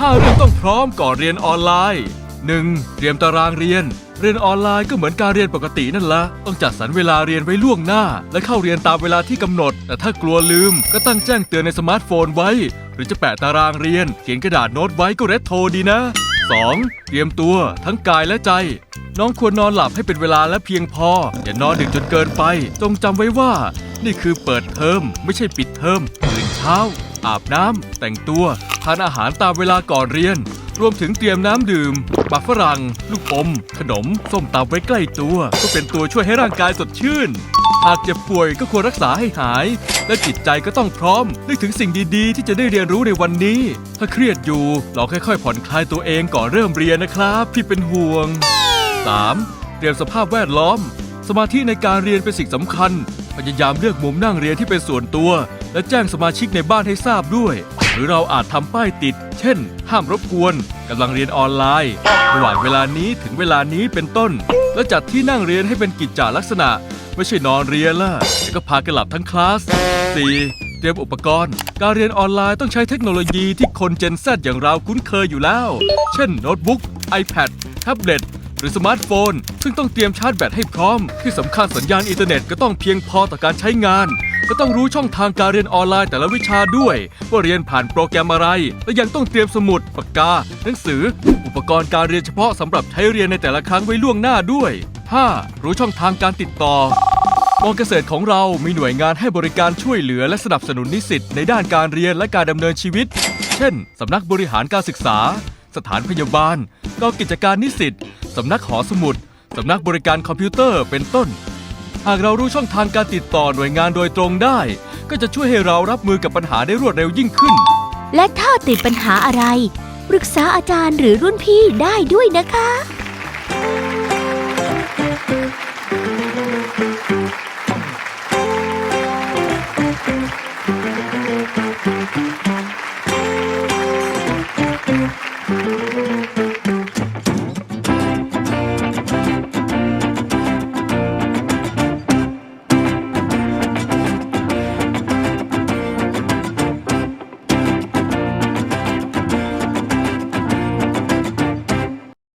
5 เรื่องต้องพร้อมก่อนเรียนออนไลน์ 1. เตรียมตารางเรียน เรียนออนไลน์ก็เหมือนการเรียนปกตินั่นละ ต้องจัดสรรเวลาเรียนไว้ล่วงหน้า และเข้าเรียนตามเวลาที่กำหนด แต่ถ้ากลัวลืมก็ตั้งแจ้งเตือนในสมาร์ทโฟนไว้ หรือจะแปะตารางเรียน เขียนกระดาษโน้ตไว้ก็เรดโทรดีนะ 2. เตรียมตัวทั้งกายและใจ น้องควรนอนหลับให้เป็นเวลาและเพียงพอ อย่านอนดึกจนเกินไป จงจำไว้ว่า นี่คือเปิดเทอมไม่ใช่ปิดเทอมตื่นเช้า อาบน้ำ แต่งตัว ทานอาหารตามเวลาก่อนเรียน รวมถึงเตรียมน้ำดื่มหมากฝรั่ง ลูกอม ขนม ส้มตำไว้ใกล้ตัว ก็เป็นตัวช่วยให้ร่างกายสดชื่น หากเจ็บป่วยก็ควรรักษาให้หาย และจิตใจก็ต้องพร้อม นึกถึงสิ่งดีๆ ที่จะได้เรียนรู้ในวันนี้ ถ้าเครียดอยู่ลองค่อยๆ ผ่อนคลายตัวเองก่อนเริ่มเรียนนะครับพี่เป็นห่วง 3. เตรียมสภาพแวดล้อม สมาธิในการเรียนเป็นสิ่งสำคัญ พยายามเลือกมุมนั่งเรียนที่เป็นส่วนตัว และแจ้งสมาชิกในบ้านให้ทราบด้วย หรือเราอาจทำป้ายติด เช่น ห้ามรบกวนกำลังเรียนออนไลน์ ระหว่างเวลานี้ถึงเวลานี้เป็นต้น และจัดที่นั่งเรียนให้เป็นกิจจาลักษณะ ไม่ใช่นอนเรียนล่ะเดี๋ยวก็พากันหลับทั้งคลาส 4. เตรียมอุปกรณ์ การเรียนออนไลน์ต้องใช้เทคโนโลยีที่คนเจน Z อย่างเราคุ้นเคยอยู่แล้ว เช่นโน้ตบุ๊ก iPad แท็บเล็ต รือสมาร์ทโฟน ซึ่งต้องเตรียมชาร์จแบตให้พร้อม ที่สำคัญสัญญาณอินเทอร์เน็ตก็ต้องเพียงพอต่อการใช้งาน ก็ต้องรู้ช่องทางการเรียนออนไลน์แต่ละวิชาด้วย ว่าเรียนผ่านโปรแกรมอะไร และยังต้องเตรียมสมุดปากกา หนังสือ อุปกรณ์การเรียนเฉพาะสำหรับใช้เรียนในแต่ละครั้งไว้ล่วงหน้าด้วย 5. รู้ช่องทางการติดต่อมองเกษตรของเรามีหน่วยงานให้บริการช่วยเหลือและสนับสนุนนิสิตในด้านการเรียนและการดำเนินชีวิต เช่น สำนักบริหารการศึกษา สถานพยาบาลกองกิจการนิสิตสำนักหอสมุดสำนักบริการคอมพิวเตอร์เป็นต้น หากเรารู้ช่องทางการติดต่อหน่วยงานโดยตรงได้ ก็จะช่วยให้เรารับมือกับปัญหาได้รวดเร็วยิ่งขึ้น และถ้าติดปัญหาอะไร ปรึกษาอาจารย์หรือรุ่นพี่ได้ด้วยนะคะ